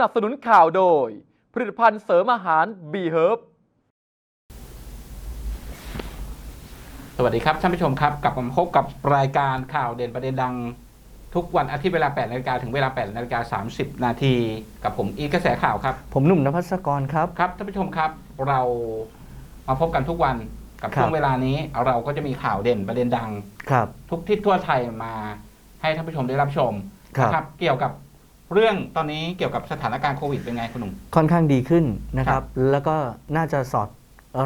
นับสนุนข่าวโดย ผลิตภัณฑ์เสริมอาหาร B Herb สวัสดีครับท่านผู้ชมครับกลับมาพบกับรายการข่าวเด่นประเด็นดัง ทุกวันอาทิตย์เวลา 8นาฬิกาถึงเวลา 8นาฬิกา30 นาทีกับผมอีทกระแสข่าวครับ ผมหนุ่มนภัสกรครับ ครับท่านผู้ชมครับเรามาพบกันทุกวันกับครับช่วงเวลานี้เราก็จะมีข่าวเด่นประเด็นดัง ครับ ทุกทิศทั่วไทยมาให้ท่านผู้ชมได้รับชมครับนะเกี่ยวกับ เรื่องตอนนี้เกี่ยวกับสถานการณ์โควิดเป็นไงคุณหนุ่ม ค่อนข้างดีขึ้นนะคครัรับบแล้วก็น่าจะสอด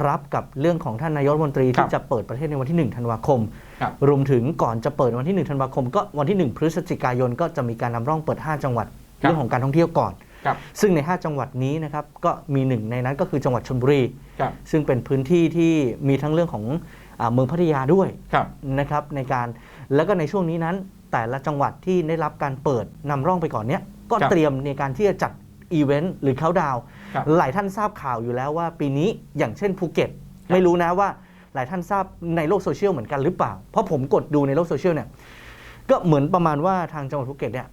รับกับเรื่องของท่านนายกรัฐมนตรีครัที่บจะเปิดประเทศในวันที่1ธันวาคมครับรวมถึงก่อนจะเปิดวันที่1ธันวาคม ก็วันที่ 1 พฤศจิกายนก็จะมีการนำร่องเปิด 5 จังหวัดครับเรื่องของการท่องเที่ยวก่อนครับซึ่งใน 5 จังหวัดนี้นะครับก็มีหนึ่งในนั้นก็คือจังหวัดชลบุรีครับซึ่งเป็นพื้นที่ที่มีทั้งเรื่องของอาเมืองพัทยาด้วยครับนะครับในการแล้วก็ในช่วงนี้นั้น แต่ละจังหวัดที่ได้รับการเปิดนำร่องไปก่อนเนี้ยก็ครับเตรียมในการที่จะจัดอีเวนต์หรือเขาดาวน์ครับ หลายท่านทราบข่าวอยู่แล้วว่าปีนี้อย่างเช่นภูเก็ตครับไม่รู้นะว่าหลายท่านทราบในโลกโซเชียลเหมือนกันหรือเปล่า เพราะผมกดดูในโลกโซเชียลเนี่ยก็เหมือนประมาณว่าทางจังหวัดภูเก็ตเนี่ย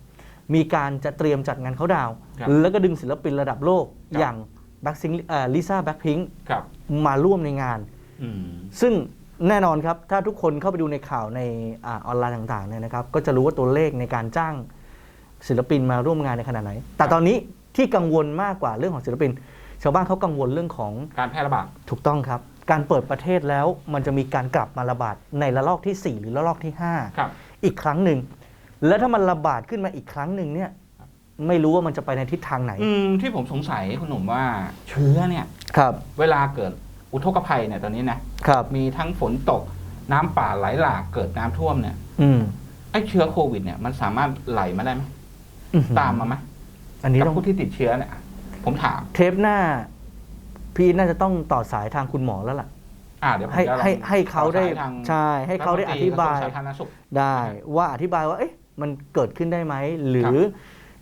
มีการจะเตรียมจัดงานเขาดาวน์ครับแล้วก็ดึงศิลปินระดับโลกครับ อย่างแบ็คซิงลิซ่าแบ็คพิงครับมาร่วมในงาน อืมซึ่ง แน่นอนครับ ถ้าทุกคนเข้าไปดูในข่าวในอาออนไลน์ต่างๆเนี่ยนะครับ ก็จะรู้ว่าตัวเลขในการจ้างศิลปินมาร่วมงานในขนาดไหน แต่ตอนนี้ที่กังวลมากกว่าเรื่องของศิลปิน ชาวบ้านเขากังวลเรื่องของการแพร่ระบาดถูกต้องครับ การเปิดประเทศแล้วมันจะมีการกลับมาระบาดในระลอกที่ 4 หรือระลอกที่ครับ5อีกครั้งหนึ่ง แล้วถ้ามันระบาดขึ้นมาอีกครั้งหนึ่งเนี่ยไม่รู้ว่ามันจะไปในทิศทางไหน อืมที่ผมสงสัยคุณหนุ่มว่าเชื้อเนี่ยครับ เวลาเกิด อุทกภัยเนี่ยตอนนี้นะครับ มีทั้งฝนตกน้ำป่าไหลหลากเกิดน้ำท่วมเนี่ยอืมไอ้เชื้อโควิดเนี่ยมันสามารถไหลมาได้ไหมอื้อหือตามมาไหมอันนี้กับต้องผู้ที่ติดเชื้อเนี่ยผมถาม เทปหน้า พี่น่าจะต้องต่อสายทางคุณหมอแล้วล่ะ อ่าเดี๋ยวผมให้จะลองให้ให้เขาได้ต่อสยทงใช่ให้เขาได้อธิบาย รัฐมนตรีกระทรวงสาธารณสุข ได้ว่าอธิบายว่าเอ๊ะมันเกิดขึ้นได้ไหม หรือ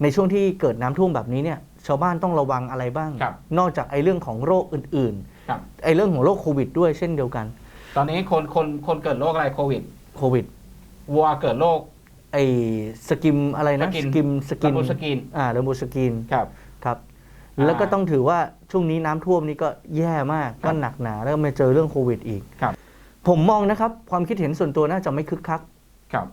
ในช่วงที่เกิดน้ำท่วมแบบนี้เนี่ย ชาวบ้านต้องระวังอะไรบ้าง ครับ นอกจากไอ้เรื่องของโรคอื่น ครับๆไอ้เรื่องของโรคโควิดด้วยเช่นเดียวกัน ตอนนี้คนคนคนเกิดโรคอะไรโควิดโควิดวัวเกิดโรค ไอ้สกิมอะไรนะสกินสกิมสกินระบบสกินอ่าระบบสกินครับครับอ่าแล้วก็ต้องถือว่าช่วงนี้น้ำท่วมนี่ก็แย่มากครับก็หนักหนาแล้วก็มาเจอเรื่องโควิดอีกครับ ผมมองนะครับ ความคิดเห็นส่วนตัวน่าจะไม่คึกคักครับ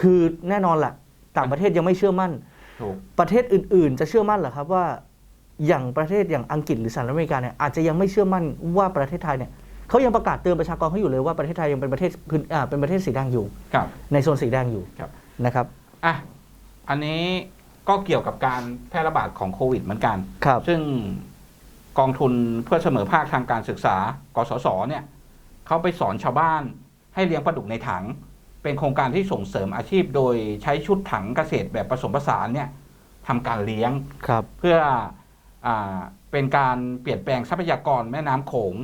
คือแน่นอนแหละต่างประเทศยังไม่เชื่อมั่นถูกประเทศอื่น ๆ จะเชื่อมั่นเหรอครับว่า อย่างประเทศอย่างอังกฤษหรือสหรัฐอเมริกาเนี่ยอาจจะยังไม่เชื่อมั่นว่าประเทศไทยเนี่ยเขายังประกาศเตือนประชากรเขาอยู่เลยว่าประเทศไทยยังเป็นประเทศพื้นอ่าเป็นประเทศสีแดงอยู่ ครับ ในโซนสีแดงอยู่ครับ นะครับอะ อันนี้ก็เกี่ยวกับการแพร่ระบาดของโควิดเหมือนกัน ครับ ซึ่งกองทุนเพื่อเสมอภาคทางการศึกษา กสศเนี่ยเขาไปสอนชาวบ้านให้เลี้ยงปลาดุกในถัง เป็นโครงการที่ส่งเสริมอาชีพ โดยใช้ชุดถังเกษตรแบบผสมผสานเนี่ยทำการเลี้ยง ครับ เพื่ออา เป็นการเปลี่ยนแปลงทรัพยากรแม่น้ำโขง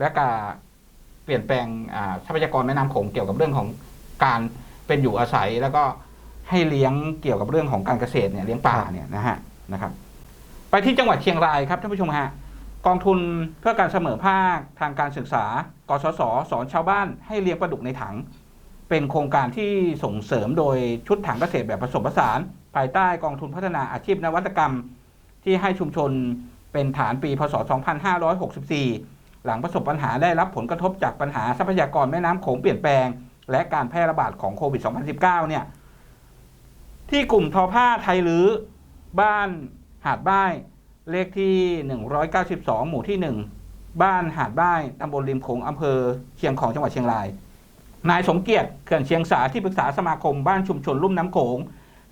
และการเปลี่ยนแปลงทรัพยากรแม่น้ำโขงเกี่ยวกับเรื่องของการเป็นอยู่อาศัย แล้วก็ให้เลี้ยงเกี่ยวกับเรื่องของการเกษตรเนี่ยเลี้ยงป่าเนี่ยนะฮะนะครับ ไปที่จังหวัดเชียงรายครับท่านผู้ชมฮะกองทุนเพื่อการเสมอภาคทางการศึกษากสศสอนชาวบ้านให้เลี้ยงปลาดุกในถัง เป็นโครงการที่ส่งเสริมโดยชุดถังเกษตรแบบผสมผสาน ภายใต้กองทุนพัฒนาอาชีพนวัตกรรม ที่ให้ชุมชนเป็นฐานปีพศ 2564 หลังประสบปัญหาได้รับผลกระทบจากปัญหาทรัพยากรแม่น้ำโขงเปลี่ยนแปลง และการแพร่ระบาดของโควิด 2019 เนี่ย ที่กลุ่มทอผ้าไทยลือบ้านหาดบ้ายเลขที่ 192 หมู่ที่ 1 บ้านหาดบ้ายตำบลริมโขงอำเภอเชียงของจังหวัดเชียงราย นายสมเกียรติเขื่อนเชียงสาที่ปรึกษาสมาคมบ้านชุมชนลุ่มน้ำโขง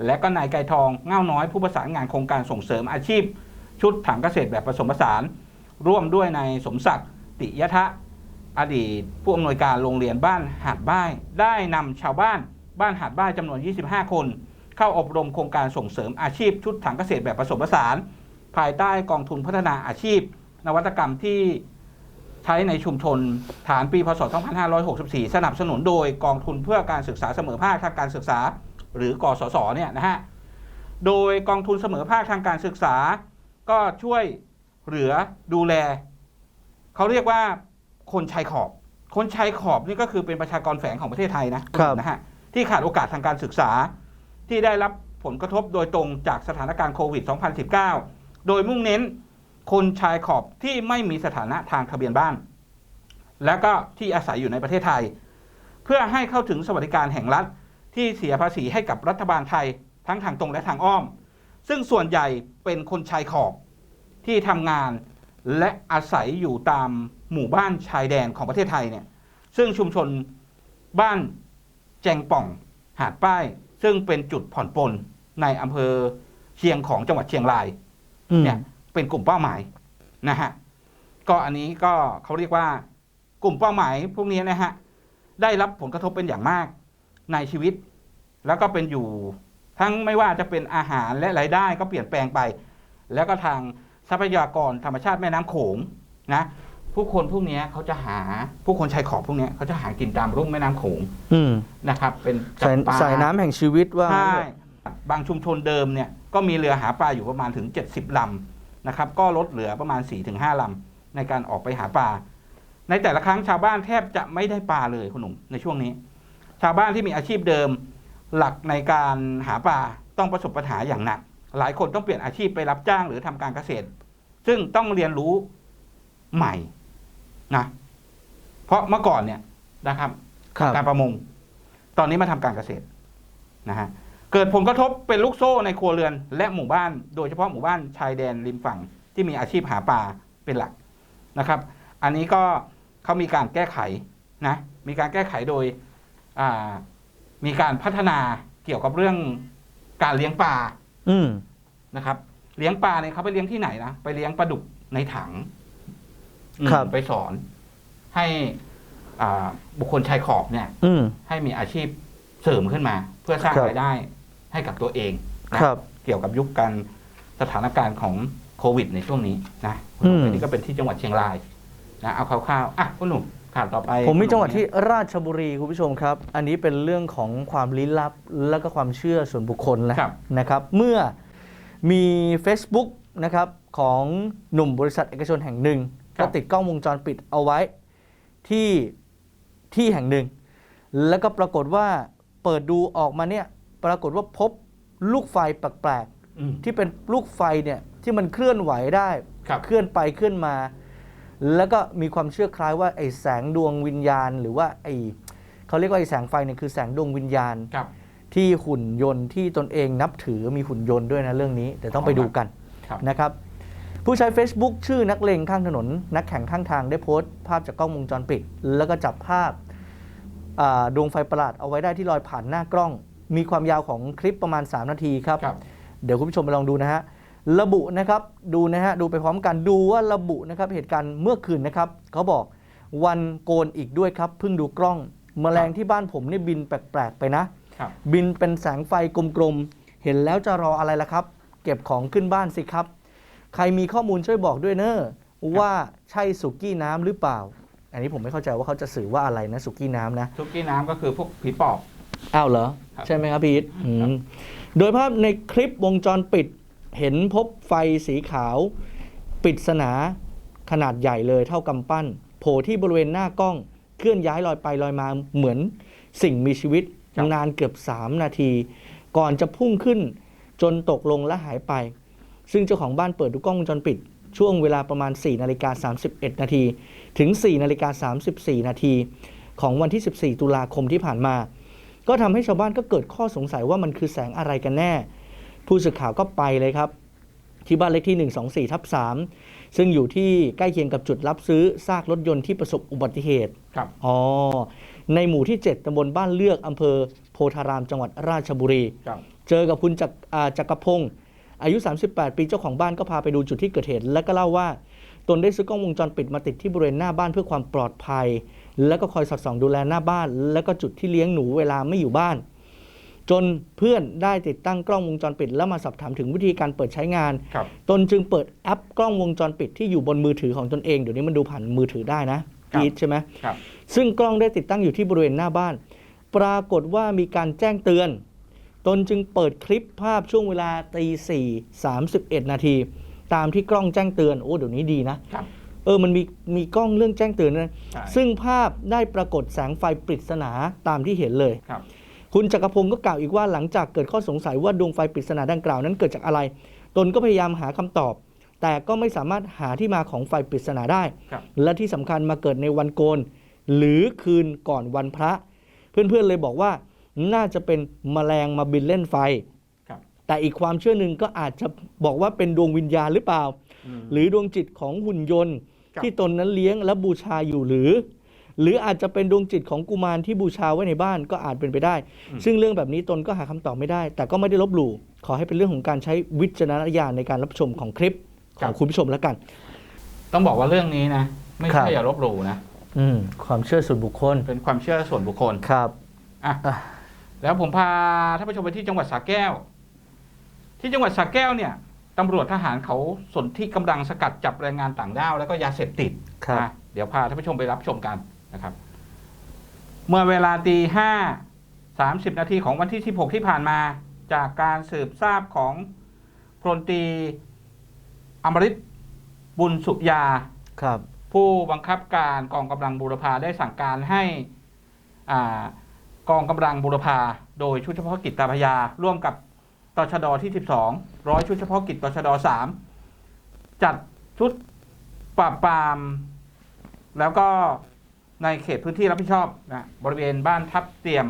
และก็นายไก่ทองเง่าน้อยผู้ประสานงานโครงการส่งเสริมอาชีพ ชุดถังเกษตรแบบผสมผสาน ร่วมด้วยนายสมศักดิ์ติยทะอดีตผู้อำนวยการโรงเรียนบ้านหาดบ้ายได้นำชาวบ้านบ้านหาดบ้ายจำนวน 25 คน เข้าอบรมโครงการส่งเสริมอาชีพ ชุดถังเกษตรแบบผสมผสาน ภายใต้กองทุนพัฒนาอาชีพ นวัตกรรมที่ใช้ในชุมชนฐานปีพศ 2564 สนับสนุนโดยกองทุนเพื่อการศึกษาเสมอภาคทางการศึกษา หรือกสศเนี่ยนะฮะ โดยกองทุนเสมอภาคทางการศึกษา ก็ช่วยเหลือดูแล เขาเรียกว่าคนชายขอบ คนชายขอบนี่ก็คือเป็นประชากรแฝงของประเทศไทยนะครับนะฮะที่ขาดโอกาสทางการศึกษา ที่ได้รับผลกระทบโดยตรงจากสถานการณ์โควิด 2019 โดยมุ่งเน้นคนชายขอบที่ไม่มีสถานะทางทะเบียนบ้าน และก็ที่อาศัยอยู่ในประเทศไทย เพื่อให้เข้าถึงสวัสดิการแห่งรัฐ ที่เสียภาษีให้กับรัฐบาลไทยทั้งทางตรงและทางอ้อม ซึ่งส่วนใหญ่เป็นคนชายขอบที่ทำงานและอาศัยอยู่ตามหมู่บ้านชายแดนของประเทศไทยเนี่ยซึ่งชุมชนบ้านแจงป่องหาดป้าย ซึ่งเป็นจุดผ่อนปลนในอำเภอเชียงของจังหวัดเชียงรายอืมเนี่ยเป็นกลุ่มเป้าหมายนะฮะก็อันนี้ก็เขาเรียกว่ากลุ่มเป้าหมายพวกนี้นะฮะได้รับผลกระทบเป็นอย่างมาก ในชีวิต แล้วก็เป็นอยู่ ทั้งไม่ว่าจะเป็นอาหารและรายได้ก็เปลี่ยนแปลงไป แล้วก็ทางทรัพยากรธรรมชาติแม่น้ำโขงนะผู้คนพวกนี้เขาจะหาผู้คนชายขอบพวกนี้เขาจะหากินตามรุ่มแม่น้ำโขงอืมนะครับ เป็นจัสายบปลาสายน้ำแห่งชีวิตว่าใช่บางชุมชนเดิมเนี่ยก็มีเรือหาปลาอยู่ประมาณถึง 70ลำนะครับ ก็ลดเหลือประมาณ 4-5ลำในการออกไปหาปลาในแต่ละครั้งชาวบ้านแทบจะไม่ได้ปลาเลยคุณหนุ่มในช่วงนี้ ชาวบ้านที่มีอาชีพเดิม หลักในการหาปลาต้องประสบปัญหาอย่างหนัก หลายคนต้องเปลี่ยนอาชีพไปรับจ้างหรือทำการเกษตร ซึ่งต้องเรียนรู้ใหม่นะเพราะเมื่อก่อนเนี่ยนะครับครับการประมง ตอนนี้มาทำการเกษตรนะฮะเกิดผลกระทบเป็นลูกโซ่ในครัวเรือน และหมู่บ้าน โดยเฉพาะหมู่บ้านชายแดนริมฝั่งที่มีอาชีพหาปลาเป็นหลักนะครับ อันนี้ก็เขามีการแก้ไขนะมีการแก้ไขโดยอ่า มีการพัฒนาเกี่ยวกับเรื่องการเลี้ยงปลาอืมนะครับ เลี้ยงปลาเนี่ยเขาไปเลี้ยงที่ไหนนะไปเลี้ยงปลาดุกในถังอืมครับไปสอน ให้อ่าบุคคลชายขอบเนี่ย อืมให้มีอาชีพเสริมขึ้นมา เพื่อสร้างครับรายได้ให้กับตัวเองนะครับ เกี่ยวกับยุคการสถานการณ์ของโควิดในช่วงนี้นะอืมอันนี้ก็เป็นที่จังหวัดเชียงรายนะเอาคร่าวๆอะคุณหนุ่ม ข่าวต่อไปผมมีจังหวัดคุณที่นุ่ราชบุรีคุณผู้ชมครับ อันนี้เป็นเรื่องของความลี้ลับแล้วก็ความเชื่อส่วนบุคคลนะครับนะครับ เมื่อมี Facebook นะครับของหนุ่มบริษัทเอกชนแห่งหนึ่งครัก็บติดกล้องวงจรปิดเอาไว้ที่ที่แห่งหนึ่ง แล้วก็ปรากฏว่าเปิดดูออกมาเนี่ยปรากฏว่าพบลูกไฟแปลกอืมๆที่เป็นลูกไฟเนี่ยที่มันเคลื่อนไหวได้ครับเคลื่อนไปเคลื่อนมา แล้วก็มีความเชื่อคล้ายว่าไอ้แสงดวงวิญญาณ หรือว่าไอ้เขาเรียกว่าไอ้แสงไฟเนี่ยคือแสงดวงวิญญาณ ครับ ที่หุ่นยนต์ที่ตนเองนับถือมีหุ่นยนต์ด้วยนะเรื่องนี้เดี๋ยวต้องไปดูกันครับ นะครับ ผู้ใช้ Facebook ชื่อนักเลงข้างถนน นักแข่งข้างทางได้โพสต์ ภาพจากกล้องวงจรปิด แล้วก็จับภาพอ่าดวงไฟประหลาดเอาไว้ได้ที่ลอยผ่านหน้ากล้อง มีความยาวของคลิปประมาณ 3 นาทีครับ ครับ เดี๋ยวคุณผู้ชมไปลองดูนะฮะ ระบุนะครับดูนะฮะดูไปพร้อมกันดูว่าระบุนะครับเหตุการณ์เมื่อคืนนะครับเขาบอกวันโกนอีกด้วยครับเพิ่งดูกล้องแมลงที่บ้านผมนี่บินแปลกๆไปนะครับบินเป็นแสงไฟกลมๆ เห็นแล้วจะรออะไรล่ะครับ เก็บของขึ้นบ้านสิครับ ใครมีข้อมูลช่วยบอกด้วยเนอะว่าใช่สุกี้น้ำหรือเปล่า อันนี้ผมไม่เข้าใจว่าเขาจะสื่อว่าอะไรนะสุกี้น้ำนะทุกกี้น้ำก็คือพวกผีปอบอ้าวเหรอครับใช่ไหมครับพีทอืมครับโดยภาพในคลิปวงจรปิด เห็นพบไฟสีขาวปริศนาขนาดใหญ่เลยเท่ากำปั้น โผล่ที่บริเวณหน้ากล้องเคลื่อนย้ายลอยไปลอยมาเหมือนสิ่งมีชีวิตครับนานเกือบ 3 นาที ก่อนจะพุ่งขึ้นจนตกลงและหายไป ซึ่งเจ้าของบ้านเปิดดูกล้องวงจรปิด ช่วงเวลาประมาณ 4 นาฬิกา 31 นาที ถึง 4 นาฬิกา 34 นาที ของวันที่ 14 ตุลาคมที่ผ่านมา ก็ทำให้ชาวบ้านก็เกิดข้อสงสัยว่ามันคือแสงอะไรกันแน่ ผู้สื่อข่าวก็ไปเลยครับ ที่บ้านเลขที่ 124ทับ3ซึ่งอยู่ที่ใกล้เคียงกับจุดรับซื้อซากรถยนต์ที่ประสบอุบัติเหตุครับอ๋อในหมู่ที่ 7ตำบลบ้านเลือกอำเภอโพธารามจังหวัดราชบุรี ครับเจอกับคุณจักรอ่าจักรพงศ์อายุ 38 ปีเจ้าของบ้านก็พาไปดูจุดที่เกิดเหตุ และก็เล่าว่า ตนได้ซื้อกล้องวงจรปิดมาติดที่บริเวณหน้าบ้านเพื่อความปลอดภัย แล้วก็คอยสอดส่องดูแลหน้าบ้าน แล้วก็จุดที่เลี้ยงหนูเวลาไม่อยู่บ้าน จนเพื่อนได้ติดตั้งกล้องวงจรปิด แล้วมาสอบถามถึงวิธีการเปิดใช้งาน ครับ ตนจึงเปิดแอปกล้องวงจรปิดที่อยู่บนมือถือของตนเอง เดี๋ยวนี้มันดูผ่านมือถือได้นะครับ พีทใช่ไหม ครับ ซึ่งกล้องได้ติดตั้งอยู่ที่บริเวณหน้าบ้าน ปรากฏว่ามีการแจ้งเตือน ตนจึงเปิดคลิปภาพช่วงเวลาตีสี่สามสิบเอ็ดนาที ตามที่กล้องแจ้งเตือน โอ้ เดี๋ยวนี้ดีนะ ครับเออ มันมีมีกล้องเรื่องแจ้งเตือนนะใช่ซึ่งภาพได้ปรากฏแสงไฟปริศนาตามที่เห็นเลย ครับ คุณจักรพงศ์ก็กล่าวอีกว่าหลังจากเกิดข้อสงสัยว่าดวงไฟปริศนาดังกล่าวนั้นเกิดจากอะไร ตนก็พยายามหาคำตอบ แต่ก็ไม่สามารถหาที่มาของไฟปริศนาได้ครับและที่สำคัญมาเกิดในวันโกน หรือคืนก่อนวันพระ เพื่อนๆเลยบอกว่าน่าจะเป็นแมลงมาบินเล่นไฟครับแต่อีกความเชื่อหนึ่งก็อาจจะบอกว่าเป็นดวงวิญญาณหรือเปล่ามหรือดวงจิตของหุ่นยนต์ครับที่ตนนั้นเลี้ยงและบูชาอยู่หรือ หรืออาจจะเป็นดวงจิตของกุมารที่บูชาไว้ในบ้านก็อาจเป็นไปได้ ซึ่งเรื่องแบบนี้ตนก็หาคำตอบไม่ได้ แต่ก็ไม่ได้ลบหลู่ขอให้เป็นเรื่องของการใช้วิจารณญาณในการรับชมของคลิปของคุณผู้ชมแล้วกัน ต้องบอกว่าเรื่องนี้นะ ไม่ครัใช่บอย่าลบหลู่นะอืมความเชื่อส่วนบุคคล เป็นความเชื่อส่วนบุคคลครับอะอะแล้วผมพาท่านผู้ชมไปที่จังหวัดสระแก้ว ที่จังหวัดสระแก้วเนี่ยตำรวจทหารเขาสนที่กำลังสกัดจับแรงงานต่างด้าว แล้วก็ยาเสพติดครับอะเดี๋ยวพาท่านผู้ชมไปรับชมกัน นะครับ เมื่อเวลาตีห้าสามสิบนาทีของวันที่สิบหกที่ผ่านมา จากการสืบทราบของพลตรีอมริตบุญสุยาครับ ผู้บังคับการกองกำลังบูรพาได้สั่งการให้อ่ากองกำลังบูรพาโดยชุดเฉพาะกิจตาพยา ร่วมกับตชดที่ 12 ร้อยชุดเฉพาะกิจตชด3จัดชุดปราบปราม แล้วก็ ในเขตพื้นที่รับผิดชอบนะบริเวณบ้านทับเตรียม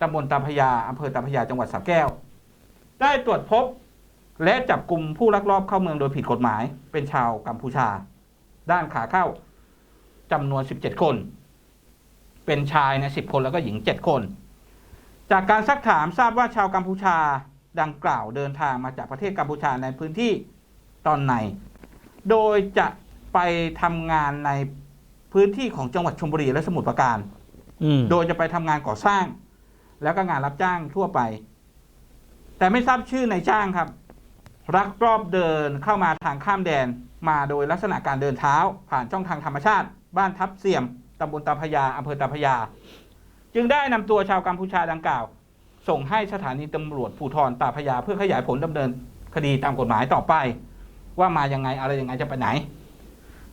ตำบลตาพยาอำเภอตาพยาจังหวัดสระแก้ว ได้ตรวจพบและจับกลุ่มผู้ลักลอบเข้าเมืองโดยผิดกฎหมาย เป็นชาวกัมพูชา ด้านขาเข้าจำนวน 17 คน เป็นชายใน10 คนแล้วก็หญิง 7 คน จากการซักถามทราบว่าชาวกัมพูชาดังกล่าวเดินทางมาจากประเทศกัมพูชาในพื้นที่ตอนในโดยจะไปทำงานใน พื้นที่ของจังหวัดชลบุรีและสมุทรปราการ อืมโดยจะไปทำงานก่อสร้าง แล้วก็งานรับจ้างทั่วไป แต่ไม่ทราบชื่อนายจ้างครับ รักรอบเดินเข้ามาทางข้ามแดน มาโดยลักษณะการเดินเท้า ผ่านช่องทางธรรมชาติ บ้านทับเสียมตำบลตาพยาอำเภอตาพยา จึงได้นำตัวชาวกัมพูชาดังกล่าว ส่งให้สถานีตำรวจภูธรตาพยาเพื่อขยายผลดำเนินคดีตามกฎหมายต่อไป ว่ามายังไงอะไรยังไงจะไปไหน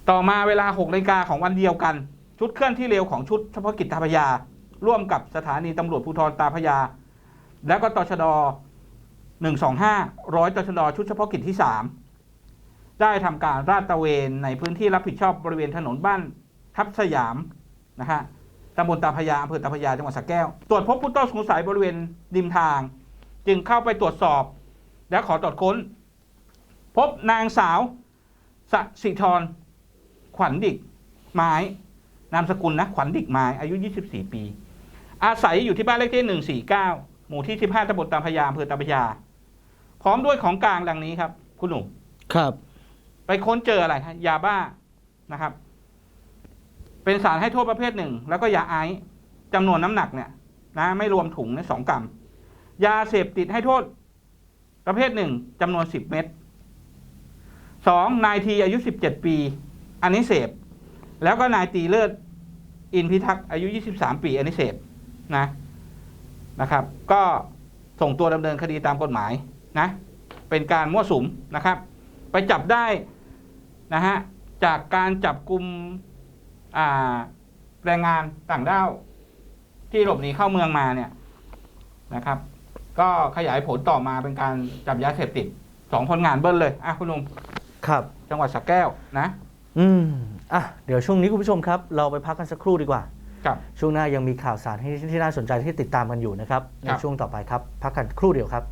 ต่อมาเวลา6นาฬิกาของวันเดียวกัน ชุดเคลื่อนที่เร็วของชุดเฉพาะกิจตาพยา ร่วมกับสถานีตำรวจภูธรตาพยา แล้วก็ตชด125ร้อยตชดชุดเฉพาะกิจที่ 3 ได้ทำการราดตระเวนในพื้นที่รับผิดชอบบริเวณถนนบ้านทับสยามนะฮะตำบลตาพยาอำเภอตาพยาจังหวัดสระแก้ว ตรวจพบผู้ต้องสงสัยบริเวณริมทาง จึงเข้าไปตรวจสอบ และขอตรวจค้น พบนางสาวสสิธร ขวัญดิกไม้ นามสกุลนะ ขวัญดิกไม้ อายุ 24 ปี อาศัยอยู่ที่บ้านเลขที่ 149 หมู่ที่ 15ตำบลตาพยาอำเภอตาพยา พร้อมด้วยของกลางดังนี้ครับ คุณหนุ่ม ครับ ไปค้นเจออะไรฮะยาบ้านะครับ เป็นสารให้โทษประเภทหนึ่ง แล้วก็ยาไอซ์จำนวนน้ำหนักเนี่ย นะ ไม่รวมถุงในสองกรัม ยาเสพติดให้โทษ ประเภทหนึ่งจำนวนสิบเม็ดสองนายทีอายุสิบเจ็ดปี อันนี้เสพ แล้วก็นายตีเลิศอินพิทักษ์อายุยี่สิบสามปีอันนี้เสพนะนะครับ ก็ส่งตัวดำเนินคดีตามกฎหมายนะ เป็นการมั่วสุมนะครับ ไปจับได้นะฮะจากการจับกลุ่มอ่าแรงงานต่างด้าวที่หลบหนีเข้าเมืองมาเนี่ยนะครับ ก็ขยายผลต่อมาเป็นการจับยาเสพติดสองผลงานเบิ้ลเลยอะคุณลุงครับ จังหวัดสระแก้วนะ อืมอะเดี๋ยวช่วงนี้คุณผู้ชมครับ เราไปพักกันสักครู่ดีกว่ากับ ช่วงหน้ายังมีข่าวสารให้ที่น่าสนใจที่ติดตามกันอยู่นะครับ ในครับ ช่วงต่อไปครับ พักกันครู่เดียวครับ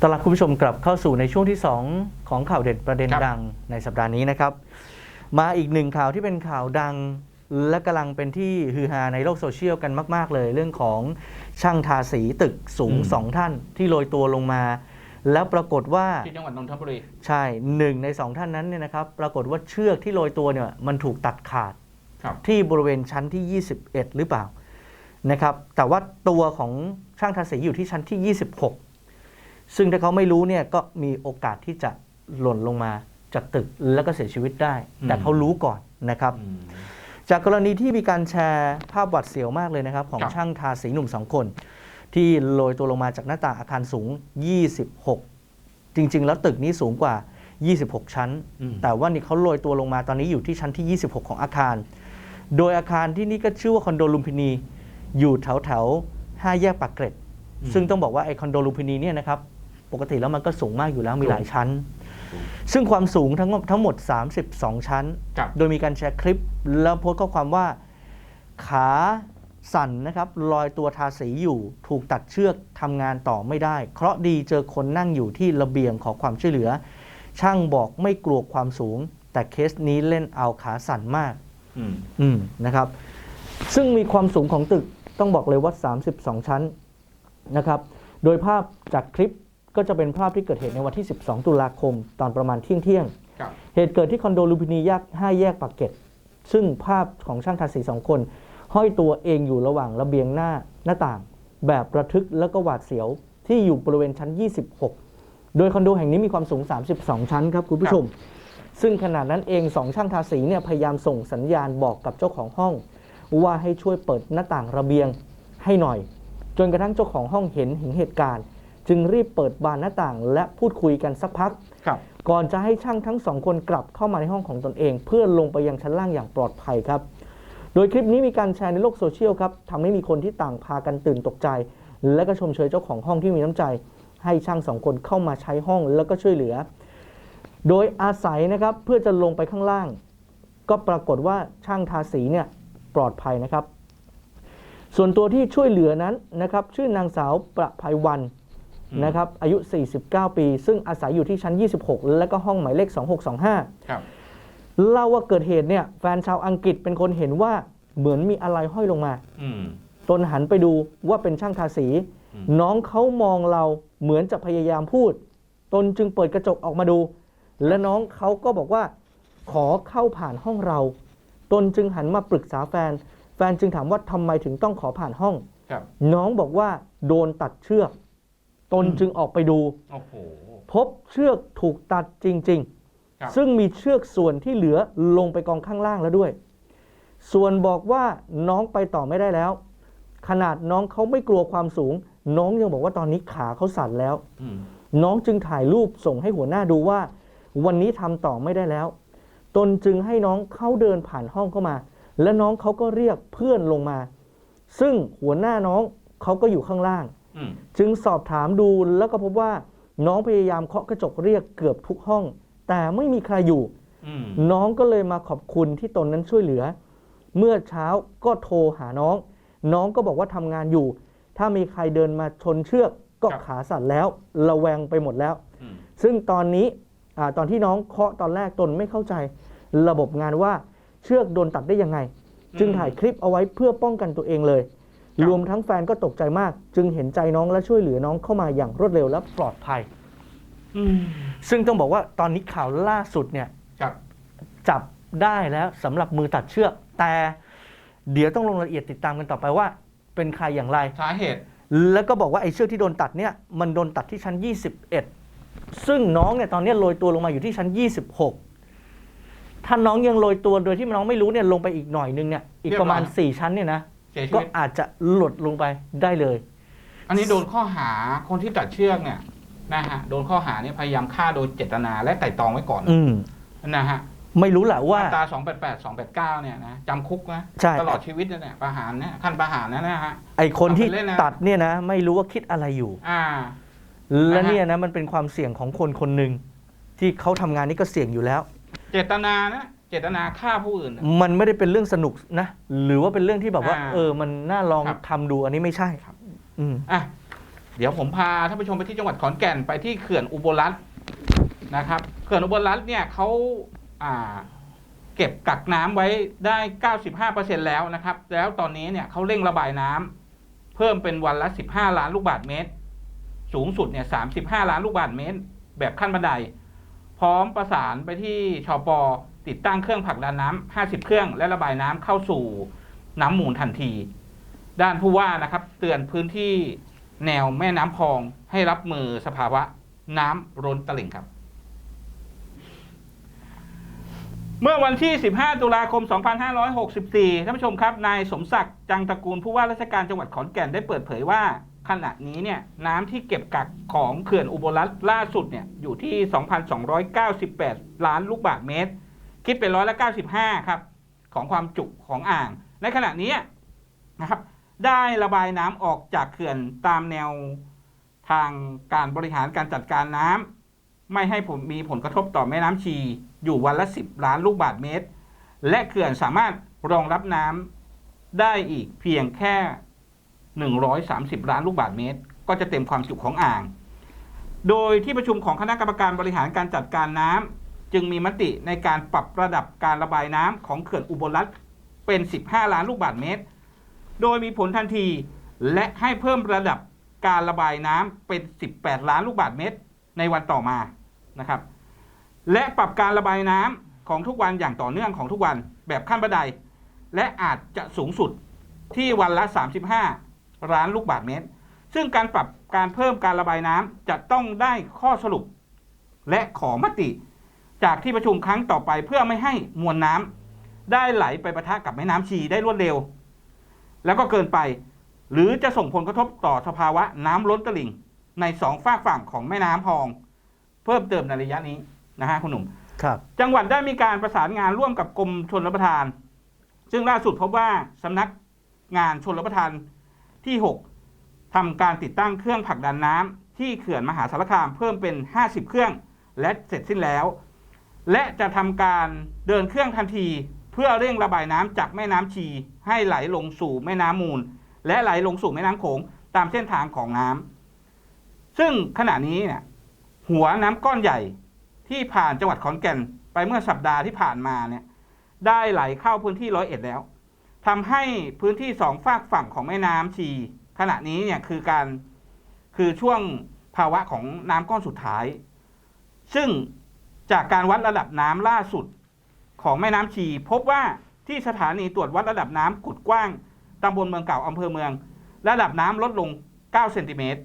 ต้อนรับคุณผู้ชมกลับเข้าสู่ในช่วงที่ 2 ของข่าวเด็ดประเด็นครับ ดังในสัปดาห์นี้นะครับ มาอีกหนึ่งข่าวที่เป็นข่าวดัง และกำลังเป็นที่ฮือฮาในโลกโซเชียลกันมาก ๆ เลยเรื่องของช่างทาสีตึกสูงอืม สองท่านที่โรยตัวลงมา แล้วปรากฏว่า ที่จังหวัดนนทบุรี ใช่หนึ่งในสองท่านนั้นเนี่ยนะครับ ปรากฏว่าเชือกที่โรยตัวเนี่ยมันถูกตัดขาดครับ ที่บริเวณชั้นที่ 21 หรือเปล่านะครับ แต่ว่าตัวของช่างทาสีอยู่ที่ชั้นที่ 26 ซึ่งถ้าเขาไม่รู้เนี่ยก็มีโอกาสที่จะหล่นลงมา จากตึกแล้วก็เสียชีวิตได้อืมแต่เขารู้ก่อนนะครับอืมจากกรณีที่มีการแชร์ภาพหวัดเสียวมากเลยนะครับ ของครับช่างทาสีหนุ่มสองคน ที่โรยตัวลงมาจากหน้าต่างอาคารสูง 26 จริง ๆ แล้วตึกนี้สูงกว่า 26 ชั้นอืมแต่ว่านี่เขาโรยตัวลงมาตอนนี้อยู่ที่ชั้นที่ 26 ของอาคาร โดยอาคารที่นี่ก็ชื่อว่าคอนโดลุมพินี อยู่แถวแถวๆห้าแยกปากเกร็ด ซึ่งต้องบอกว่าไอคอนโดลุมพินีเนี่ยนะครับ ปกติแล้วมันก็สูงมากอยู่แล้วมีหลายชั้น ซึ่งความสูงทั้งทั้งหมด 32 ชั้นครับโดยมีการแชร์คลิป แล้วโพสต์ข้อความว่า ขาสั่นนะครับลอยตัวทาสีอยู่ถูกตัดเชือกทำงานต่อไม่ได้ เคราะห์ดีเจอคนนั่งอยู่ที่ระเบียงขอความช่วยเหลือ ช่างบอกไม่กลัวความสูง แต่เคสนี้เล่นเอาขาสั่นมากอืมอืมนะครับ ซึ่งมีความสูงของตึกต้องบอกเลยว่า 32 ชั้นนะครับ โดยภาพจากคลิป ก็จะเป็นภาพที่เกิดเหตุในวันที่ 12 ตุลาคมตอนประมาณเที่ยงเที่ยงๆครับเหตุเกิดที่คอนโดลูมพินีแยก5แยกปากเกร็ดซึ่งภาพของช่างทาสีสองคน ห้อยตัวเองอยู่ระหว่างระเบียงหน้าหน้าต่าง แบบระทึกแล้วก็หวาดเสียวที่อยู่บริเวณชั้น 26 โดยคอนโดแห่งนี้มีความสูง 32 ชั้นครับคุณผู้ชม ซึ่งขณะนั้นเองสองช่างทาสีเนี่ยพยายามส่งสัญญาณบอกกับเจ้าของห้อง ว่าให้ช่วยเปิดหน้าต่างระเบียงให้หน่อย จนกระทั่งเจ้าของห้องเห็นเห็นเหตุการณ์ จึงรีบเปิดบานหน้าต่าง และพูดคุยกันสักพัก ครับก่อนจะให้ช่างทั้งสองคนกลับเข้ามาในห้องของตนเอง เพื่อลงไปยังชั้นล่างอย่างปลอดภัยครับ โดยคลิปนี้มีการแชร์ในโลกโซเชียลครับทำให้มีคนที่ต่างพากันตื่นตกใจ และก็ชมเชยเจ้าของห้องที่มีน้ำใจ ให้ช่างสองคนเข้ามาใช้ห้องแล้วก็ช่วยเหลือ โดยอาศัยนะครับเพื่อจะลงไปข้างล่าง ก็ปรากฏว่าช่างทาสีเนี่ยปลอดภัยนะครับ ส่วนตัวที่ช่วยเหลือนั้นนะครับชื่อนางสาวประภัยวันอืม นะครับ อายุ 49 ปี ซึ่งอาศัยอยู่ที่ชั้น 26 และก็ห้องหมายเลข 2625 ครับเล่าว่าเกิดเหตุเนี่ยแฟนชาวอังกฤษเป็นคนเห็นว่าเหมือนมีอะไรห้อยลงมาอืมตนหันไปดูว่าเป็นช่างทาสีอืมน้องเขามองเราเหมือนจะพยายามพูด ตนจึงเปิดกระจกออกมาดู และน้องเขาก็บอกว่า ขอเข้าผ่านห้องเรา ตนจึงหันมาปรึกษาแฟน แฟนจึงถามว่าทำไมถึงต้องขอผ่านห้องครับน้องบอกว่าโดนตัดเชือก ตนอืมจึงออกไปดู โอ้โห พบเชือกถูกตัดจริง ครับ ๆ ซึ่งมีเชือกส่วนที่เหลือลงไปกองข้างล่างแล้วด้วย ส่วนบอกว่าน้องไปต่อไม่ได้แล้ว ขนาดน้องเขาไม่กลัวความสูง น้องยังบอกว่าตอนนี้ขาเขาสั่นแล้ว อืมน้องจึงถ่ายรูปส่งให้หัวหน้าดูว่า วันนี้ทำต่อไม่ได้แล้ว ตนจึงให้น้องเขาเดินผ่านห้องเข้ามา และน้องเขาก็เรียกเพื่อนลงมา ซึ่งหัวหน้าน้องเขาก็อยู่ข้างล่างอืม จึงสอบถามดูแล้วก็พบว่าน้องพยายามเคาะกระจกเรียกเกือบทุกห้อง แต่ไม่มีใครอยู่อืมน้องก็เลยมาขอบคุณที่ตนนั้นช่วยเหลือ เมื่อเช้าก็โทรหาน้อง น้องก็บอกว่าทำงานอยู่ ถ้ามีใครเดินมาชนเชือกก็ขาสั่นแล้วระแวงไปหมดแล้วอืมซึ่งตอนนี้อาตอนที่น้องเคาะตอนแรกตนไม่เข้าใจ ระบบงานว่าเชือกโดนตัดได้ยังไง จึงถ่ายคลิปเอาไว้เพื่อป้องกันตัวเองเลยค รับรวมทั้งแฟนก็ตกใจมาก จึงเห็นใจน้องและช่วยเหลือน้องเข้ามาอย่างรวดเร็วและปลอดภัยอืมซึ่งต้องบอกว่าตอนนี้ข่าวล่าสุดเนี่ยครับจับได้แล้วสำหรับมือตัดเชือก แต่เดี๋ยวต้องลงรายละเอียดติดตามกันต่อไปว่า เป็นใครอย่างไรสาเหตุ แล้วก็บอกว่าไอ้เชือกที่โดนตัดเนี่ยมันโดนตัดที่ชั้น 21 ซึ่งน้องเนี่ยตอนนี้โรยตัวลงมาอยู่ที่ชั้น 26ถ้าน้องยังโรยตัวโดยที่น้องไม่รู้เนี่ยลงไปอีกหน่อยนึงเนี่ยอีกประมาณ 4 ชั้นเนี่ยนะ เสียชีก็วิตอาจจะหลุดลงไปได้เลย อันนี้โดนข้อหาคนที่ตัดเชือกเนี่ยนะฮะโดนข้อหาเนี่ยพยายามฆ่าโดยเจตนาและไตร่ตรองไว้ก่อนอืม นะฮะไม่รู้แหละว่า มาตรา288 289เนี่ยนะจำคุกนะใช่ ตลอดชีวิตเนี่ยประหารเนี่ยขั้นประหารนะนะฮะ ไอ้คนที่เอาไปเล่นนะ ตัดเนี่ยนะ ไม่รู้ว่าคิดอะไรอยู่ อ่า และนะฮะเนี่ยนะมันเป็นความเสี่ยงของคนคนหนึ่งที่เขาทำงานนี้ก็เสี่ยงอยู่แล้ว เจตนานะ เจตนาฆ่าผู้อื่นนะมันไม่ได้เป็นเรื่องสนุกนะ หรือว่าเป็นเรื่องที่แบบว่า อ่าเออ มันน่าลองครับ ทำดูอันนี้ไม่ใช่ครับ อืม อะเดี๋ยวผมพาท่านผู้ชมไปที่จังหวัดขอนแก่นไปที่เขื่อนอุบลรัตน์นะครับเขื่อนอุบลรัตน์เนี่ยเขาอ่าเก็บกักน้ำไว้ได้ 95%แล้วนะครับ แล้วตอนนี้เนี่ยเขาเร่งระบายน้ำเพิ่มเป็นวันละ 15 ล้านลูกบาศก์เมตร สูงสุดเนี่ย35 ล้านลูกบาศก์เมตร แบบขั้นบันได พร้อมประสานไปที่ชอปอ ติดตั้งเครื่องผลักดันน้ำ50 เครื่องและระบายน้ำเข้าสู่น้ำมูลทันที ด้านผู้ว่านะครับ เตือนพื้นที่แนวแม่น้ำพองให้รับมือสภาวะน้ำล้นตลิ่งครับ เมื่อวันที่ 15 ตุลาคม 2564 ท่านผู้ชมครับ นายสมศักดิ์จังตระกูลผู้ว่าราชการจังหวัดขอนแก่นได้เปิดเผยว่าขณะนี้เนี่ยน้ำที่เก็บกักของเขื่อนอุบลรัฐล่าสุดเนี่ยอยู่ที่ 2,298 ล้านลูกบาศก์เมตร คิดเป็นร้อยละ95 ครับ ของความจุของอ่าง ในขณะนี้นะครับได้ระบายน้ำออกจากเขื่อนตามแนวทางการบริหารการจัดการน้ำไม่ให้ผมมีผลกระทบต่อแม่น้ำชี อยู่วันละ 10 ล้านลูกบาศก์เมตร และเขื่อนสามารถรองรับน้ำได้อีกเพียงแค่ 130 ล้านลูกบาศก์เมตร ก็จะเต็มความจุของอ่าง โดยที่ประชุมของคณะกรรมการบริหารการจัดการน้ำ จึงมีมติในการปรับระดับการระบายน้ำของเขื่อนอุบลรัฐเป็น 15 ล้านลูกบาศก์เมตร โดยมีผลทันทีและให้เพิ่มระดับการระบายน้ำเป็น 18 ล้านลูกบาศก์เมตร ในวันต่อมานะครับ และปรับการระบายน้ำของทุกวันอย่างต่อเนื่องของทุกวันแบบขั้นบันได และอาจจะสูงสุดที่วันละ 35 ล้านลูกบาศก์เมตร ซึ่งการปรับการเพิ่มการระบายน้ำจะต้องได้ข้อสรุป และขอมติ จากที่ประชุมครั้งต่อไปเพื่อไม่ให้มวลน้ำได้ไหลไปปะทะกับแม่น้ำชีได้รวดเร็ว แล้วก็เกินไป หรือจะส่งผลกระทบต่อสภาวะน้ำล้นตลิ่ง ในสองฝากฝั่งของแม่น้ำพอง เพิ่มเติมในระยะนี้นะฮะคุณหนุ่มครับจังหวัดได้มีการประสานงานร่วมกับกรมชนรับประทาน ซึ่งล่าสุดพบว่าสำนักงานชนรับประทานที่ 6ทำการติดตั้งเครื่องผลักดันน้ำที่เขื่อนมหาสารคามเพิ่มเป็น 50 เครื่อง และเสร็จสิ้นแล้ว และจะทำการเดินเครื่องทันที เพื่อเร่งระบายน้ำจากแม่น้ำชี ให้ไหลลงสู่แม่น้ำมูล และไหลลงสู่แม่น้ำโขงตามเส้นทางของน้ำซึ่งขณะนี้เนี่ยหัวน้ำก้อนใหญ่ที่ผ่านจังหวัดขอนแก่นไปเมื่อสัปดาห์ที่ผ่านมาเนี่ยได้ไหลเข้าพื้นที่ร้อยเอ็ดแล้วทำให้พื้นที่สองฝากฝั่งของแม่น้ำชี ขณะนี้เนี่ยคือการคือช่วงภาวะของน้ำก้อนสุดท้าย ซึ่ง จากการวัดระดับน้ำล่าสุดของแม่น้ำชี พบว่าที่สถานีตรวจวัดระดับน้ำกุดกว้างตำบลเมืองเก่าอำเภอเมือง ระดับน้ำลดลง 9 เซนติเมตร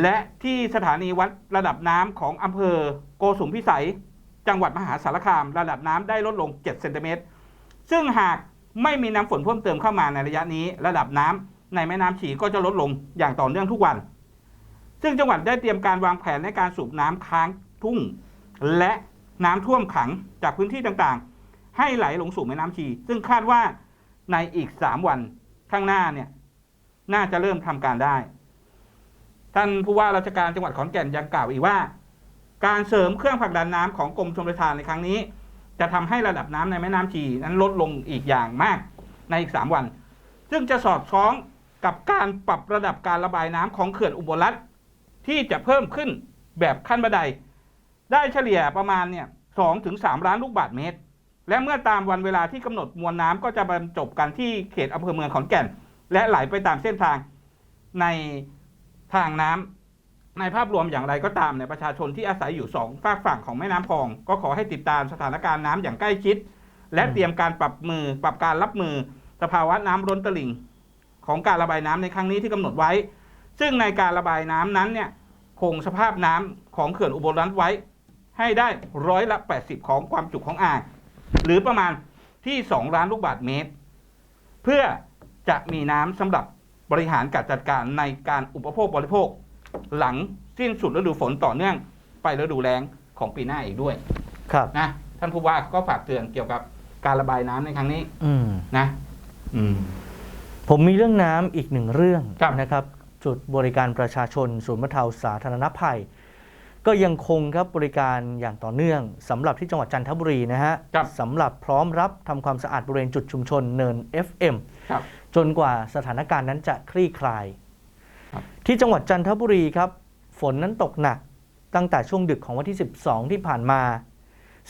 และที่สถานีวัดระดับน้ำของอำเภอโกสุมพิสัย จังหวัดมหาสารคาม ระดับน้ำได้ลดลง 7 เซนติเมตร ซึ่งหากไม่มีน้ำฝนเพิ่มเติมเข้ามาในระยะนี้ ระดับน้ำในแม่น้ำฉีก็จะลดลงอย่างต่อเนื่องทุกวัน ซึ่งจังหวัดได้เตรียมการวางแผนในการสูบน้ำค้างทุ่ง และน้ำท่วมขังจากพื้นที่ต่างๆ ให้ไหลลงสู่แม่น้ำชี ซึ่งคาดว่าในอีก3วันข้างหน้าเนี่ย น่าจะเริ่มทำการได้ ท่านผู้ว่าราชการจังหวัดขอนแก่นยังกล่าวอีกว่า การเสริมเครื่องผลักดันน้ำของกรมชลประทานในครั้งนี้ จะทำให้ระดับน้ำในแม่น้ำชีนั้นลดลงอีกอย่างมากในอีก3วัน ซึ่งจะสอดคล้องกับการปรับระดับการระบายน้ำของเขื่อนอุบลรัฐที่จะเพิ่มขึ้นแบบขั้นบันได ได้เฉลี่ยประมาณเนี่ยสองถึงสามล้านลูกบาศก์เมตร และเมื่อตามวันเวลาที่กำหนดมวลน้ำก็จะบรรจบกันที่เขตอำเภอเมืองขอนแก่น และไหลไปตามเส้นทางในทางน้ำในภาพรวมอย่างไรก็ตามเนี่ยประชาชนที่อาศัยอยู่สองฝากฝั่งของแม่น้ำพอง ก็ขอให้ติดตามสถานการณ์น้ำอย่างใกล้ชิด และเตรียมการปรับมือปรับการรับมือสภาวะน้ำล้นตลิ่ง ของการระบายน้ำในครั้งนี้ที่กำหนดไว้ ซึ่งในการระบายน้ำนั้นเนี่ยคงสภาพน้ำของเขื่อนอุบลรัฐไว้ ให้ได้ร้อยละ 80 ของความจุของอ่าง หรือประมาณที่ 2 ล้านลูกบาศก์เมตร เพื่อจะมีน้ำสำหรับบริหารการจัดการในการอุปโภคบริโภค หลังสิ้นสุดฤดูฝนต่อเนื่องไปฤดูแล้งของปีหน้าอีกด้วยครับนะท่านผู้ว่าก็ฝากเตือนเกี่ยวกับการระบายน้ำในครั้งนี้อืมนะ อืม ผมมีเรื่องน้ำอีกหนึ่งเรื่องครับ นะครับ จุดบริการประชาชนศูนย์บรรเทาสาธารณภัย ก็ยังคงครับบริการอย่างต่อเนื่องสำหรับที่จังหวัดจันทบุรีนะฮะครับสำหรับพร้อมรับทำความสะอาดบริเวณจุดชุมชนเนิน FM ครับจนกว่าสถานการณ์นั้นจะคลี่คลายครับที่จังหวัดจันทบุรีครับ ฝนนั้นตกหนักตั้งแต่ช่วงดึกของวันที่ 12 ที่ผ่านมา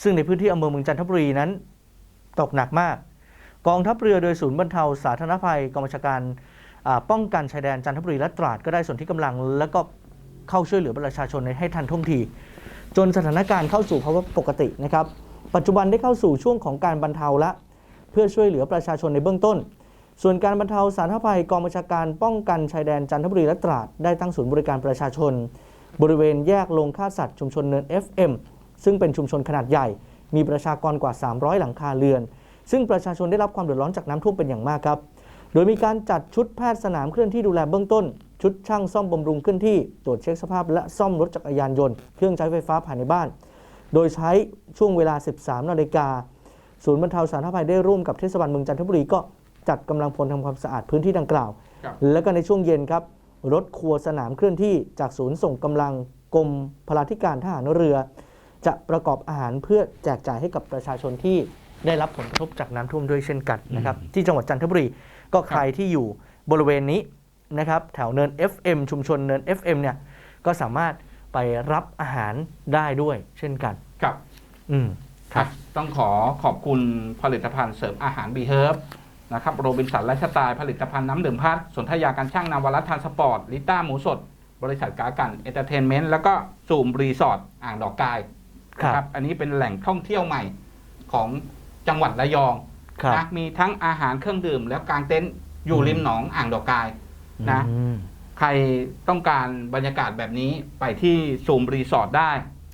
ซึ่งในพื้นที่อำเภอเมืองจันทบุรีนั้น ตกหนักมาก กองทัพเรือโดยศูนย์บรรเทาสาธารณภัยกองบัญชาการอ่าป้องกันชายแดนจันทบุรีและตราดก็ได้ส่วนที่กำลัง แล้วก็ เข้าช่วยเหลือประชาชนให้ทันท่วงที จนสถานการณ์เข้าสู่ภาวะปกตินะครับ ปัจจุบันได้เข้าสู่ช่วงของการบรรเทาละเพื่อช่วยเหลือประชาชนในเบื้องต้น ส่วนการบรรเทาสาธารณภัยกองบัญชาการป้องกันชายแดนจันทบุรีและตราดได้ตั้งศูนย์บริการประชาชน บริเวณแยกลงฆ่าสัตว์ชุมชนเนิน FM ซึ่งเป็นชุมชนขนาดใหญ่ มีประชากรกว่า 300 หลังคาเรือน ซึ่งประชาชนได้รับความเดือดร้อนจากน้ำท่วมเป็นอย่างมากครับ โดยมีการจัดชุดแพทย์สนามเคลื่อนที่ดูแลเบื้องต้น ชุดช่างซ่อมบำรุงเคลื่อนที่ ตรวจเช็คสภาพและซ่อมรถจักรยานยนต์ เครื่องใช้ไฟฟ้าภายในบ้าน โดยใช้ช่วงเวลา 13 นาฬิกา ศูนย์บรรเทาสาธารณภัยได้ร่วมกับเทศบาลเมืองจันทบุรีก็จัดกำลังพลทำความสะอาดพื้นที่ดังกล่าวครับแล้วก็ในช่วงเย็นครับ รถครัวสนามเคลื่อนที่จากศูนย์ส่งกำลังกรมพลาธิการทหารเรือ จะประกอบอาหารเพื่อแจกจ่ายให้กับประชาชนที่ได้รับผลกระทบจากน้ำท่วมด้วยเช่นกันนะครับที่จังหวัดจันทบุรีก็ใครที่อยู่บริเวณนี้ นะครับแถวเนิน FM ชุมชนเนิน FM เนี่ยก็สามารถไปรับอาหารได้ด้วยเช่นกัน ครับอืมครับ ต้องขอขอบคุณผลิตภัณฑ์เสริมอาหารบีเฮิร์บนะครับโรบินสันไลฟ์สไตล์ผลิตภัณฑ์น้ำดื่มพัดสนธยาการช่างนาวรัตทานสปอร์ตลิต้าหมูสด บริษัทกากันเอนเตอร์เทนเมนต์แล้วก็ซูมรีสอร์ทอ่างดอกกายครับ นะอันนี้เป็นแหล่งท่องเที่ยวใหม่ของจังหวัดระยองครับนะมีทั้งอาหารเครื่องดื่มแล้วกางเต็นท์อยู่ริมหนองอ่างดอกกาย นะอืมใครต้องการบรรยากาศแบบนี้ไปที่ซูมรีสอร์ทได้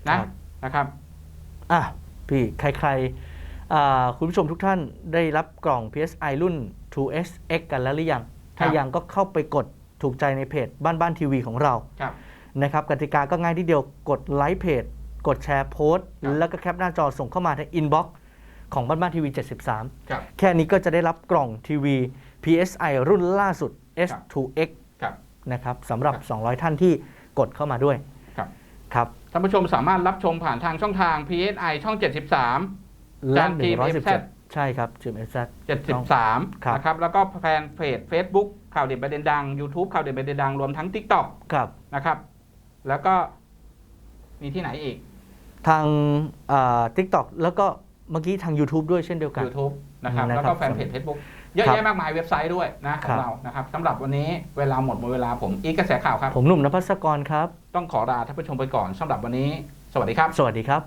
นะครับนะครับอะพี่ใครๆอ่าคุณผู้ชมทุกท่านได้รับกล่อง PSI รุ่น 2S X กันแล้วหรือยัง ถ้าครับยังก็เข้าไปกดถูกใจในเพจบ้านบ้านทีวีของเราครับนะครับกติกาก็ง่ายที่เดียวกดไลค์เพจ กดแชร์โพสต์ครับแล้วก็แคปหน้าจอส่งเข้ามาในอินบ็อกซ์ของบ้านบ้านทีวี 73ครับแค่นี้ก็จะได้รับกล่องทีวี PSI รุ่นล่าสุด S2X ครับนะครับสำหรับครับ 200 ท่านที่กดเข้ามาด้วยครับครับท่านผู้ชมสามารถรับชมผ่านทางช่องทาง PSI ช่อง 73 และจาก GMFZ 117ใช่ครับ GMFZ 73ครับนะครับแล้วก็แฟนเพจ Facebook ข่าวเด่นประเด็นดัง YouTube ข่าวเด่นประเด็นดัง รวมทั้ง TikTok ครับนะครับ แล้วก็มีที่ไหนอีก ทางทิกตอกแล้วก็เมื่อกี้ทาง YouTube ด้วยเช่นเดียวกัน YouTube นะครับนะครับแล้วก็แฟนเพจ Facebook เยอะครับแยะมากมายเว็บไซต์ด้วยนะขครัองบเรานะครับสำหรับวันนี้เวลาหมดหมดเวลาผมอีกกระแสข่าวครับผมหนุ่มนภัสกรครับ ต้องขอลาท่านผู้ชมไปก่อนสำหรับวันนี้ สวัสดีครับ สวัสดีครับ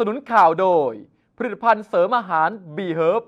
สนับสนุนข่าวโดย ผลิตภัณฑ์เสริมอาหาร B Herb